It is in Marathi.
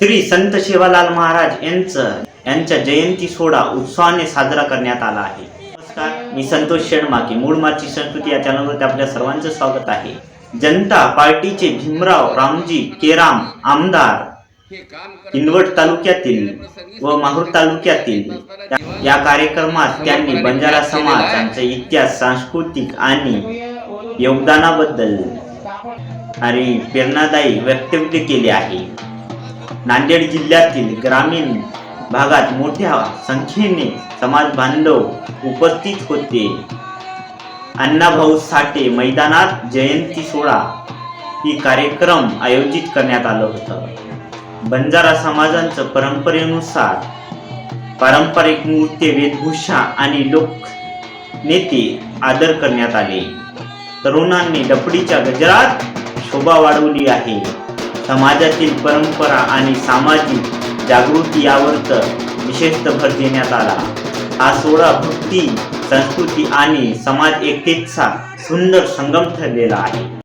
श्री संत शिवालाल महाराज यांचं यांच्या जयंती सोहळा उत्साहाने साजरा करण्यात आला आहे. नमस्कार मी संतोष शेडमाके. मूळ माची संस्कृती या चॅनलवरती आपल्या सर्वांचं स्वागत आहे. जनता पार्टीचे भीमराव रामजी केराम आमदार किनवट तालुक्यातील व माहूर तालुक्यातील या- कार्यक्रमात त्यांनी बंजारा समाज यांचा इतिहास सांस्कृतिक आणि योगदानाबद्दल आणि प्रेरणादायी वक्तव्य केले आहे. नांदेड जिल्ह्यातील ग्रामीण भागात मोठ्या संख्येने समाज बांधव उपस्थित होते. अण्णाभाऊ साठे मैदानात जयंती सोहळा ही कार्यक्रम आयोजित करण्यात आलं होतं. बंजारा समाजांचं परंपरेनुसार पारंपरिक नृत्य वेशभूषा आणि लोक नेते आदर करण्यात आले. तरुणांनी डपडीच्या गजरात शोभा वाढवली आहे. समाजातील परंपरा आणि सामाजिक जागृती यावर तर भर देण्यात आला. हा सोहळा भक्ती संस्कृती आणि समाज एकतेचा सुंदर संगम ठरलेला आहे.